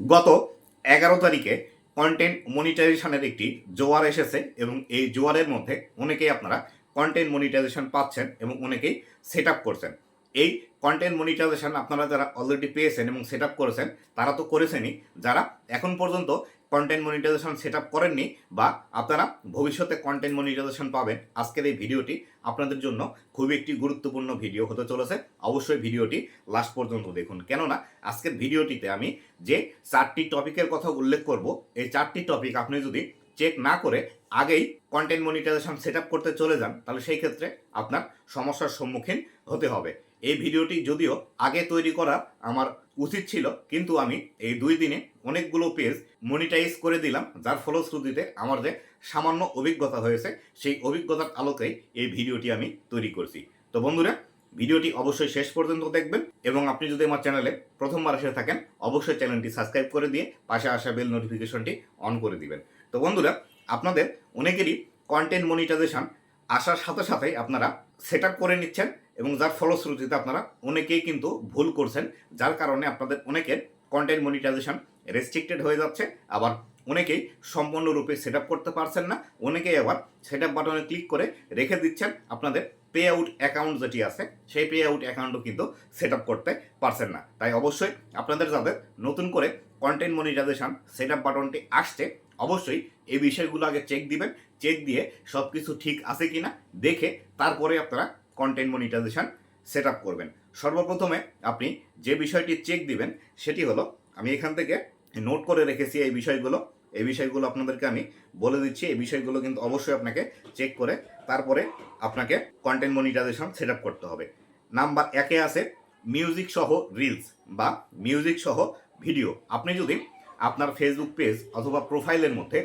গত এগারো তারিখে কন্টেন্ট মনিটাইজেশনের একটি জোয়ার এসেছে এবং এই জোয়ারের মধ্যে অনেকেই আপনারা কন্টেন্ট মনিটাইজেশন পাচ্ছেন এবং অনেকেই সেট আপ করছেন। এই কন্টেন্ট মনিটাইজেশন আপনারা যারা অলরেডি পেয়েছেন এবং সেট আপ করেছেন, তারা তো করেছেনই। যারা এখন পর্যন্ত কন্টেন্ট মনিটাইজেশন সেট আপ করেননি বা আপনারা ভবিষ্যতে কন্টেন্ট মনিটাইজেশন পাবেন। আজকের এই ভিডিওটি আপনাদের জন্য খুবই একটি গুরুত্বপূর্ণ ভিডিও হতে চলেছে। অবশ্যই ভিডিওটি লাস্ট পর্যন্ত দেখুন। কেননা, আজকের ভিডিওটিতে আমি যে চারটি টপিকের কথা উল্লেখ করব, এই চারটি টপিক আপনি যদি চেক না করে আগেই কন্টেন্ট মনিটাইজেশন সেট করতে চলে যান, তাহলে সেই ক্ষেত্রে আপনার সমস্যার সম্মুখীন হতে হবে। এই ভিডিওটি যদিও আগে তৈরি করা আমার উচিত ছিল, কিন্তু আমি এই দুই দিনে অনেকগুলো পেজ মনিটাইজ করে দিলাম, যার ফলশ্রুতিতে আমার যে সামান্য অভিজ্ঞতা হয়েছে, সেই অভিজ্ঞতার আলোকেই এই ভিডিওটি আমি তৈরি করছি। তো বন্ধুরা, ভিডিওটি অবশ্যই শেষ পর্যন্ত দেখবেন এবং আপনি যদি আমার চ্যানেলে প্রথমবার এসে থাকেন, অবশ্যই চ্যানেলটি সাবস্ক্রাইব করে দিয়ে পাশে আসা বেল নোটিফিকেশনটি অন করে দিবেন। তো বন্ধুরা, আপনাদের অনেকেরই কন্টেন্ট মনিটাইজেশন আসার সাথে সাথেই আপনারা সেট করে নিচ্ছেন এবং যার ফলশ্রুতিতে আপনারা অনেকেই কিন্তু ভুল করছেন, যার কারণে আপনাদের অনেকের কন্টেন্ট মনিটাইজেশন রেস্ট্রিক্টেড হয়ে যাচ্ছে। আবার অনেকেই সম্পূর্ণরূপে সেট করতে পারছেন না, অনেকেই আবার সেট বাটনে ক্লিক করে রেখে দিচ্ছেন। আপনাদের পে আউট অ্যাকাউন্ট যেটি আছে, সেই পে আউট অ্যাকাউন্টও কিন্তু সেট করতে পারছেন না। তাই অবশ্যই আপনাদের যাদের নতুন করে কন্টেন্ট মনিটাইজেশন সেট বাটনটি আসছে, অবশ্যই এই বিষয়গুলো আগে চেক দিবেন চেক দিয়ে সব কিছু ঠিক আছে কি না দেখে তারপরে আপনারা কন্টেন্ট মনিটাইজেশন সেট আপ করবেন। সর্বপ্রথমে আপনি যে বিষয়টি চেক দিবেন, সেটি হলো আমি এখান থেকে নোট করে রেখেছি এই বিষয়গুলো। এই বিষয়গুলো আপনাদেরকে আমি বলে দিচ্ছি। এই বিষয়গুলো কিন্তু অবশ্যই আপনাকে চেক করে তারপরে আপনাকে কন্টেন্ট মনিটাইজেশন সেট আপ করতে হবে। নাম্বার একে আছে মিউজিক সহ রিলস বা মিউজিক সহ ভিডিও আপনি যদি আপনার ফেসবুক পেজ অথবা প্রোফাইলের মধ্যে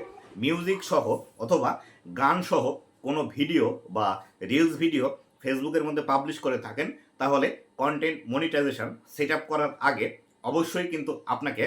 মিউজিক সহ অথবা গান সহ কোনো ভিডিও বা রিলস ভিডিও ফেসবুকের মধ্যে পাবলিশ করে থাকেন, তাহলে কন্টেন্ট মনিটাইজেশন সেট আপ করার আগে অবশ্যই কিন্তু আপনাকে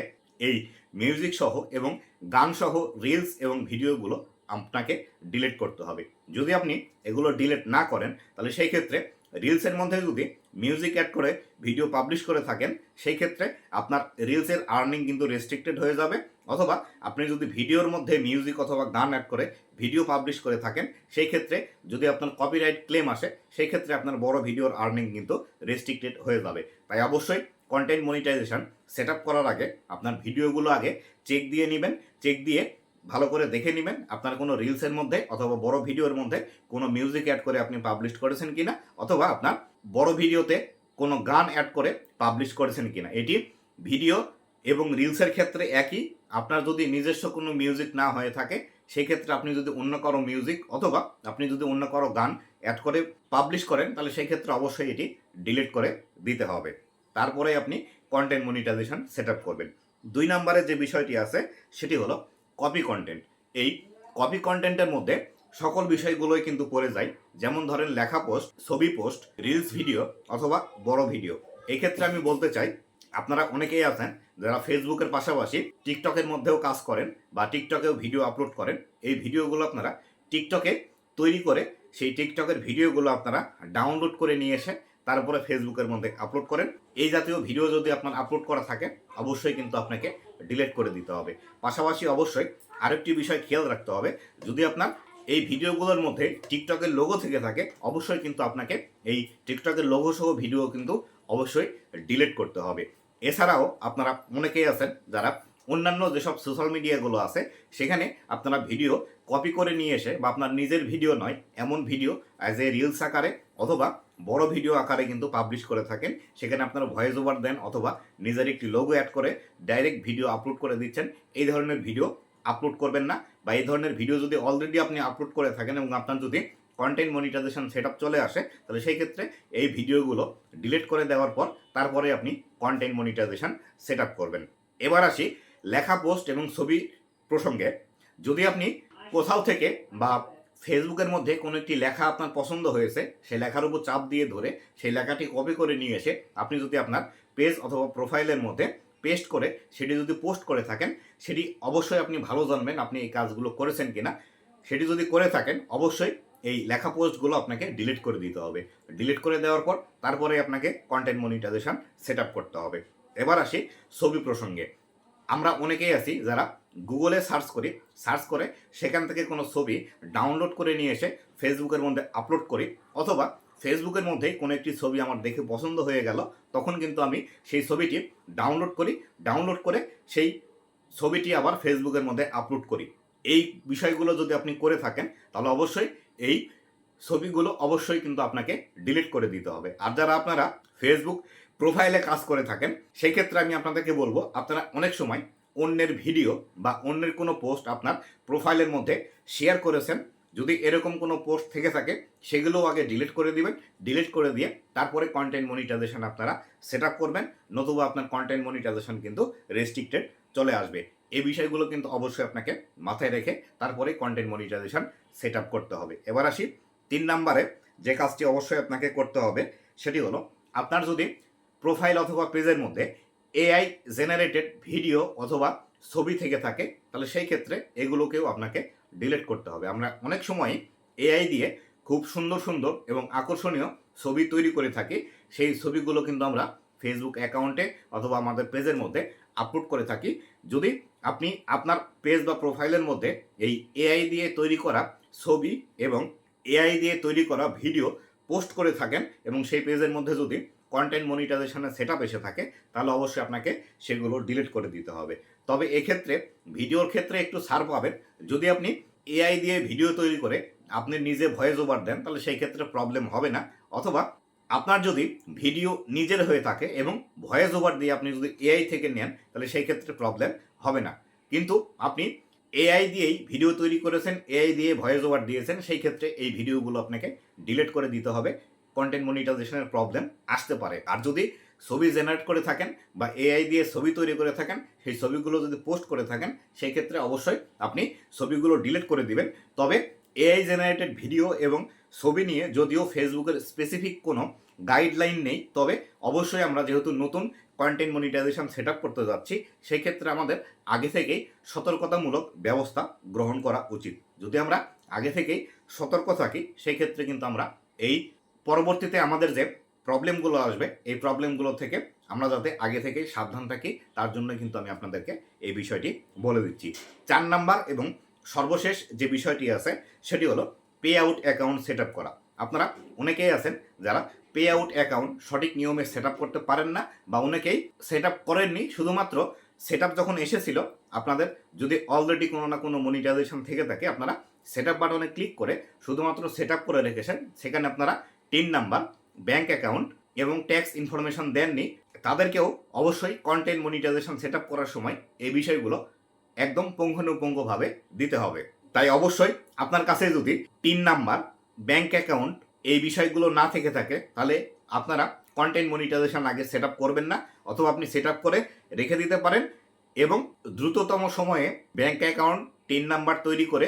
এই মিউজিক সহ এবং গান সহ রিলস এবং ভিডিওগুলো আপনাকে ডিলিট করতে হবে। যদি আপনি এগুলো ডিলিট না করেন, তাহলে সেই ক্ষেত্রে রিলসের মধ্যে যদি মিউজিক অ্যাড করে ভিডিও পাবলিশ করে থাকেন, সেই ক্ষেত্রে আপনার রিলসের আর্নিং কিন্তু রেস্ট্রিক্টেড হয়ে যাবে। অথবা আপনি যদি ভিডিওর মধ্যে মিউজিক অথবা গান অ্যাড করে ভিডিও পাবলিশ করে থাকেন সেই ক্ষেত্রে যদি আপনার কপিরাইট ক্লেম আসে সেই ক্ষেত্রে আপনার বড় ভিডিওর আর্নিং কিন্তু রেস্ট্রিক্টেড হয়ে যাবে। তাই অবশ্যই কন্টেন্ট মনিটাইজেশন সেট করার আগে আপনার ভিডিওগুলো আগে চেক দিয়ে নেবেন চেক দিয়ে ভালো করে দেখে নেবেন আপনার কোনো রিলসের মধ্যে অথবা বড় ভিডিওর মধ্যে কোনো মিউজিক অ্যাড করে আপনি পাবলিশ করেছেন কিনা, অথবা আপনার বড় ভিডিওতে কোনো গান অ্যাড করে পাবলিশ করেছেন কিনা। এটি ভিডিও এবং রিলসের ক্ষেত্রে একই আপনার যদি নিজস্ব কোনো মিউজিক না হয়ে থাকে, সেক্ষেত্রে আপনি যদি অন্য কারও মিউজিক অথবা আপনি যদি অন্য কারও গান অ্যাড করে পাবলিশ করেন, তাহলে সেই ক্ষেত্রে অবশ্যই এটি ডিলিট করে দিতে হবে। তারপরে আপনি কন্টেন্ট মনিটাইজেশন সেট আপ করবেন। দুই নম্বরে যে বিষয়টি আছে, সেটি হলো কপি কন্টেন্ট এই কপি কন্টেন্টের মধ্যে সকল বিষয়গুলোই কিন্তু পড়ে যায়। যেমন ধরেন লেখা পোস্ট ছবি পোস্ট রিলস ভিডিও অথবা বড় ভিডিও এক্ষেত্রে আমি বলতে চাই আপনারা অনেকেই আছেন যারা ফেসবুকের পাশাপাশি টিকটকের মধ্যেও কাজ করেন বা টিকটকেও ভিডিও আপলোড করেন। এই ভিডিওগুলো আপনারা টিকটকে তৈরি করে সেই টিকটকের ভিডিওগুলো আপনারা ডাউনলোড করে নিয়ে এসে তারপরে ফেসবুকের মধ্যে আপলোড করেন। এই জাতীয় ভিডিও যদি আপনার আপলোড করা থাকে, অবশ্যই কিন্তু আপনাকে ডিলিট করে দিতে হবে। পাশাপাশি অবশ্যই আরেকটি বিষয় খেয়াল রাখতে হবে, যদি আপনার এই ভিডিওগুলোর মধ্যে টিকটকের লোগো থেকে থাকে, অবশ্যই কিন্তু আপনাকে এই টিকটকের লোগো সহ ভিডিও কিন্তু অবশ্যই ডিলিট করতে হবে। এছাড়াও আপনারা অনেকেই আছেন যারা অন্যান্য যেসব সোশ্যাল মিডিয়াগুলো আছে, সেখানে আপনারা ভিডিও কপি করে নিয়ে এসে বা আপনার নিজের ভিডিও নয়, এমন ভিডিও অ্যাজ এ রিলস আকারে অথবা বড় ভিডিও আকারে কিন্তু পাবলিশ করে থাকেন। সেখানে আপনারা ভয়েস ওভার দেন অথবা নিজের একটি লোগো অ্যাড করে ডাইরেক্ট ভিডিও আপলোড করে দিচ্ছেন। এই ধরনের ভিডিও আপলোড করবেন না বা এই ধরনের ভিডিও যদি অলরেডি আপনি আপলোড করে থাকেন এবং আপনার যদি কন্টেন্ট মনিটাইজেশন সেট চলে আসে, তাহলে সেই ক্ষেত্রে এই ভিডিওগুলো ডিলিট করে দেওয়ার পর তারপরে আপনি কন্টেন্ট মনিটাইজেশন সেট করবেন। এবার আসি লেখা পোস্ট এবং ছবি প্রসঙ্গে। যদি আপনি কোথাও থেকে বা ফেসবুকের মধ্যে কোনো একটি লেখা আপনার পছন্দ হয়েছে সেই লেখার উপর চাপ দিয়ে ধরে সেই লেখাটি কপি করে নিয়ে এসে আপনি যদি আপনার পেজ অথবা প্রোফাইলের মধ্যে পেস্ট করে সেটি যদি পোস্ট করে থাকেন, সেটি অবশ্যই আপনি ভালো জানবেন আপনি এই কাজগুলো করেছেন কিনা। সেটি যদি করে থাকেন, অবশ্যই এই লেখা পোস্টগুলো আপনাকে ডিলিট করে দিতে হবে। ডিলিট করে দেওয়ার পর তারপরে আপনাকে কন্টেন্ট মনিটাইজেশন সেট করতে হবে। এবার আসি ছবি প্রসঙ্গে। আমরা অনেকেই আছি যারা গুগলে সার্চ করি সার্চ করে সেখান থেকে কোনো ছবি ডাউনলোড করে নিয়ে এসে ফেসবুকের মধ্যে আপলোড করি অথবা ফেসবুকের মধ্যেই কোনো একটি ছবি আমার দেখে পছন্দ হয়ে গেল, তখন কিন্তু আমি সেই ছবিটি ডাউনলোড করি ডাউনলোড করে সেই ছবিটি আবার ফেসবুকের মধ্যে আপলোড করি। এই বিষয়গুলো যদি আপনি করে থাকেন, তাহলে অবশ্যই এই ছবিগুলো অবশ্যই কিন্তু আপনাকে ডিলিট করে দিতে হবে। আর যারা আপনারা ফেসবুক প্রোফাইলে কাজ করে থাকেন, সেই ক্ষেত্রে আমি আপনাদেরকে বলব, আপনারা অনেক সময় অন্যের ভিডিও বা অন্যের কোনো পোস্ট আপনার প্রোফাইলের মধ্যে শেয়ার করেছেন। যদি এরকম কোনো পোস্ট থেকে থাকে, সেগুলোও আগে ডিলিট করে দিবেন ডিলিট করে দিয়ে তারপরে কন্টেন্ট মনিটাইজেশন আপনারা সেট করবেন, নতুবা আপনার কন্টেন্ট মনিটাইজেশন কিন্তু রেস্ট্রিক্টেড চলে আসবে। এই বিষয়গুলো কিন্তু অবশ্যই আপনাকে মাথায় রেখে তারপরে কন্টেন্ট মনিটাইজেশন সেট আপ করতে হবে। এবার আসি তিন নাম্বারে যে কাজটি অবশ্যই আপনাকে করতে হবে, সেটি হলো আপনার যদি প্রোফাইল অথবা পেজের মধ্যে এআই জেনারেটেড ভিডিও অথবা ছবি থেকে থাকে, তাহলে সেই ক্ষেত্রে এগুলোকেও আপনাকে ডিলিট করতে হবে। আমরা অনেক সময় এআই দিয়ে খুব সুন্দর সুন্দর এবং আকর্ষণীয় ছবি তৈরি করে থাকি, সেই ছবিগুলো কিন্তু আমরা ফেসবুক অ্যাকাউন্টে অথবা আমাদের পেজের মধ্যে আপলোড করে থাকি। যদি আপনি আপনার পেজ বা প্রোফাইলের মধ্যে এই এআই দিয়ে তৈরি করা ছবি এবং এআই দিয়ে তৈরি করা ভিডিও পোস্ট করে থাকেন এবং সেই পেজের মধ্যে যদি কন্টেন্ট মনিটাইজেশনের সেট আপ এসে থাকে, তাহলে অবশ্যই আপনাকে সেগুলো ডিলিট করে দিতে হবে। তবে এক্ষেত্রে ভিডিওর ক্ষেত্রে একটু ছাড় পাবেন। যদি আপনি এআই দিয়ে ভিডিও তৈরি করে আপনি নিজে ভয়েস ওভার দেন, তাহলে সেই ক্ষেত্রে প্রবলেম হবে না। অথবা আপনার যদি ভিডিও নিজের হয়ে থাকে এবং ভয়েস ওভার দিয়ে আপনি যদি এআই থেকে নেন, তাহলে সেই ক্ষেত্রে প্রবলেম হবে না। কিন্তু আপনি এআই দিয়েই ভিডিও তৈরি করেছেন এআই দিয়ে ভয়েস ওভার দিয়েছেন, সেই ক্ষেত্রে এই ভিডিওগুলো আপনাকে ডিলিট করে দিতে হবে। কন্টেন্ট মনিটাইজেশনের প্রবলেম আসতে পারে। আর যদি ছবি জেনারেট করে থাকেন বা এআই দিয়ে ছবি তৈরি করে থাকেন, সেই ছবিগুলো যদি পোস্ট করে থাকেন, সেই ক্ষেত্রে অবশ্যই আপনি ছবিগুলো ডিলিট করে দিবেন। তবে এআই জেনারেটেড ভিডিও এবং ছবি নিয়ে, যদিও ফেসবুকের স্পেসিফিক কোনো গাইডলাইন নেই, তবে অবশ্যই আমরা যেহেতু নতুন কন্টেন্ট মনিটাইজেশন সেট আপ করতে যাচ্ছি সেই ক্ষেত্রে আমাদের আগে থেকেই সতর্কতামূলক ব্যবস্থা গ্রহণ করা উচিত। যদি আমরা আগে থেকেই সতর্ক থাকি সেই ক্ষেত্রে কিন্তু আমরা এই পরবর্তীতে আমাদের যে প্রবলেমগুলো আসবে, এই প্রবলেমগুলো থেকে আমরা যাতে আগে থেকেই সাবধান থাকি, তার জন্য কিন্তু আমি আপনাদেরকে এই বিষয়টি বলে দিচ্ছি। চার নাম্বার এবং সর্বশেষ যে বিষয়টি আছে, সেটি হলো পে আউট অ্যাকাউন্ট সেট করা। আপনারা অনেকেই আছেন যারা পে আউট অ্যাকাউন্ট সঠিক নিয়মে সেট করতে পারেন না বা অনেকেই সেট করেননি। শুধুমাত্র সেট যখন এসেছিল, আপনাদের যদি অলরেডি কোনো না কোনো মনিটাইজেশন থেকে থাকে, আপনারা সেট বাটনে ক্লিক করে শুধুমাত্র সেট করে রেখেছেন। সেখানে আপনারা টিন নাম্বার ব্যাংক অ্যাকাউন্ট এবং ট্যাক্স ইনফরমেশন দেননি। তাদেরকেও অবশ্যই কন্টেন্ট মনিটাইজেশন সেট করার সময় এই বিষয়গুলো একদম পুঙ্খানুপুঙ্খভাবে দিতে হবে। তাই অবশ্যই আপনার কাছে যদি টিন নাম্বার ব্যাংক অ্যাকাউন্ট এই বিষয়গুলো না থেকে থাকে, তাহলে আপনারা কন্টেন্ট মনিটাইজেশন আগে সেট করবেন না অথবা আপনি সেট করে রেখে দিতে পারেন এবং দ্রুততম সময়ে ব্যাংক অ্যাকাউন্ট টিন নাম্বার তৈরি করে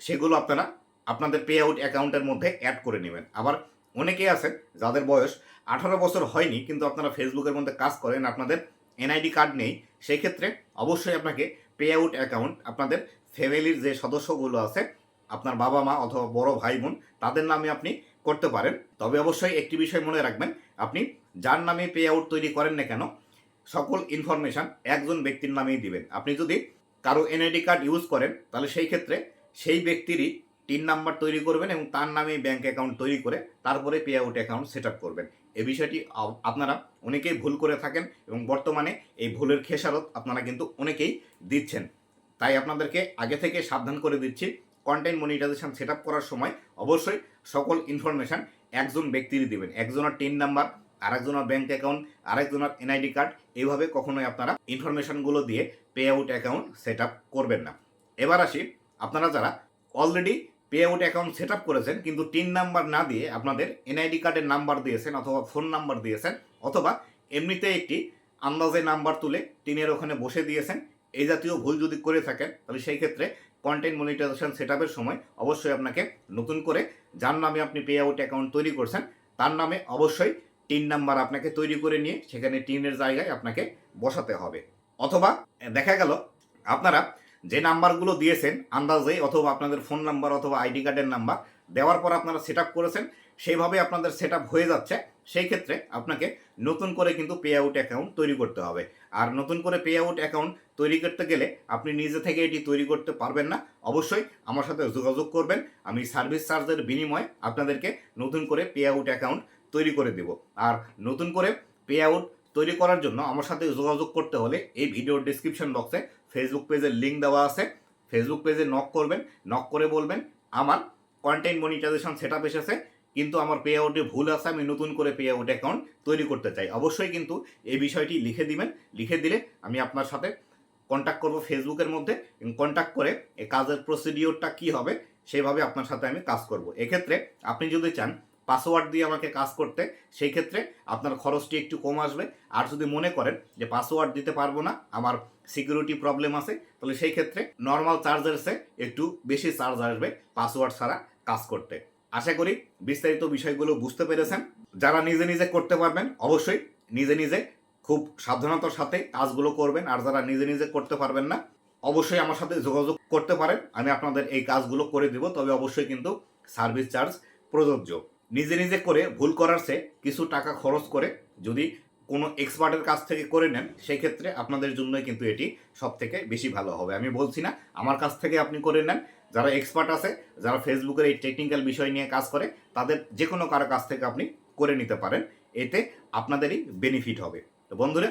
সেগুলো আপনারা আপনাদের পে আউট অ্যাকাউন্টের মধ্যে অ্যাড করে নেবেন। আবার অনেকেই আছেন যাদের বয়স আঠারো বছর হয়নি কিন্তু আপনারা ফেসবুকের মধ্যে কাজ করেন, আপনাদের এনআইডি কার্ড নেই সেই ক্ষেত্রে অবশ্যই আপনাকে পে আউট অ্যাকাউন্ট আপনাদের ফ্যামিলির যে সদস্যগুলো আছে, আপনার বাবা মা অথবা বড় ভাই বোন, তাদের নামে আপনি করতে পারেন। তবে অবশ্যই একটি বিষয় মনে রাখবেন, আপনি যার নামে পে আউট তৈরি করেন না কেন, সকল ইনফরমেশান একজন ব্যক্তির নামেই দিবেন। আপনি যদি কারও এনআইডি কার্ড ইউজ করেন, তাহলে সেই ক্ষেত্রে সেই ব্যক্তিরই টিন নাম্বার তৈরি করবেন এবং তার নামে ব্যাংক অ্যাকাউন্ট তৈরি করে তারপরে pay out account set up করবেন। এই বিষয়টি আপনারা অনেকেই ভুল করে থাকেন এবং বর্তমানে এই ভুলের খেসারত আপনারা কিন্তু অনেকেই দিচ্ছেন। তাই আপনাদেরকে আগে থেকে সাবধান করে দিচ্ছি। কন্টেন্ট মনিটাইজেশন সেট করার সময় অবশ্যই সকল ইনফরমেশান একজন ব্যক্তিরই দিবেন। একজনের টিন নাম্বার আরেকজনের ব্যাংক অ্যাকাউন্ট আরেকজনের এনআইডি কার্ড এইভাবে কখনোই আপনারা ইনফরমেশনগুলো দিয়ে পে আউট অ্যাকাউন্ট সেট করবেন না। এবার আসি, আপনারা যারা already pay out account set করেছেন, কিন্তু টিন নাম্বার না দিয়ে আপনাদের এনআইডি কার্ডের নাম্বার দিয়েছেন অথবা ফোন নাম্বার দিয়েছেন, অথবা এমনিতে একটি আন্দাজে নাম্বার তুলে টিনের ওখানে বসে দিয়েছেন এই জাতীয় ভুল যদি করে থাকেন, তাহলে সেই ক্ষেত্রে কন্টেন্ট মনিটাইজেশন সেট সময় অবশ্যই আপনাকে নতুন করে, যার নামে আপনি পে আউট অ্যাকাউন্ট তৈরি করছেন, তার নামে অবশ্যই টিন নাম্বার আপনাকে তৈরি করে নিয়ে, সেখানে টিনের জায়গায় আপনাকে বসাতে হবে। অথবা, দেখা গেল, আপনারা যে নাম্বারগুলো দিয়েছেন আন্দাজে অথবা আপনাদের ফোন নাম্বার অথবা আইডি কার্ডের নাম্বার দেওয়ার পর আপনারা সেট করেছেন, সেইভাবে আপনাদের সেট হয়ে যাচ্ছে। সেই ক্ষেত্রে আপনাকে নতুন করে কিন্তু পে আউট অ্যাকাউন্ট তৈরি করতে হবে। আর নতুন করে পে আউট অ্যাকাউন্ট তৈরি করতে গেলে আপনি নিজে থেকে এটি তৈরি করতে পারবেন না। অবশ্যই আমার সাথে যোগাযোগ করবেন, আমি সার্ভিস চার্জের বিনিময়ে আপনাদেরকে নতুন করে পে আউট অ্যাকাউন্ট তৈরি করে দেব। আর নতুন করে পে আউট তৈরি করার জন্য আমার সাথে যোগাযোগ করতে হলে এই ভিডিওর ডিসক্রিপশন বক্সে ফেসবুক পেজের লিঙ্ক দেওয়া আছে। ফেসবুক পেজে নক করবেন নক করে বলবেন, আমার কন্টেন্ট মনিটাইজেশন সেট আপ এসেছে, কিন্তু আমার পে আউটে ভুল আছে, আমি নতুন করে পে আউট অ্যাকাউন্ট তৈরি করতে চাই। অবশ্যই কিন্তু এই বিষয়টি লিখে দিবেন, লিখে দিলে আমি আপনার সাথে কন্ট্যাক্ট করব ফেসবুকের মধ্যে। কন্ট্যাক্ট করে এই কাজের প্রসিডিওরটা কি হবে, সেভাবে আপনার সাথে আমি কাজ করব। এক্ষেত্রে আপনি যদি চান পাসওয়ার্ড দিয়ে আমাকে কাজ করতে, সেই ক্ষেত্রে আপনার খরচটি একটু কম আসবে। আর যদি মনে করেন যে পাসওয়ার্ড দিতে পারব না, আমার সিকিউরিটি প্রবলেম আছে, তাহলে সেই ক্ষেত্রে নর্মাল চার্জার্সে একটু বেশি চার্জ আসবে পাসওয়ার্ড ছাড়া কাজ করতে। আশা করি বিস্তারিত বিষয়গুলো বুঝতে পেরেছেন। যারা নিজে নিজে করতে পারবেন, অবশ্যই নিজে নিজে খুব সাবধানতার সাথে কাজগুলো করবেন। আর যারা নিজে নিজে করতে পারবেন না, অবশ্যই আমার সাথে যোগাযোগ করতে পারেন। আমি আপনাদের এই কাজগুলো করে দিব, তবে অবশ্যই কিন্তু সার্ভিস চার্জ প্রযোজ্য। নিজে নিজে করে ভুল করার সে কিছু টাকা খরচ করে যদি কোনো এক্সপার্টের কাছ থেকে করে নেন, সেই ক্ষেত্রে আপনাদের জন্যই কিন্তু এটি সব থেকে বেশি ভালো হবে। আমি বলছি না, আমার কাছ থেকে আপনি করে নেন। যারা এক্সপার্ট আছে, যারা ফেসবুকের এই টেকনিক্যাল বিষয় নিয়ে কাজ করে, তাদের যে কোনো কারও কাছ থেকে আপনি করে নিতে পারেন। এতে আপনাদেরই বেনিফিট হবে। তো বন্ধুরা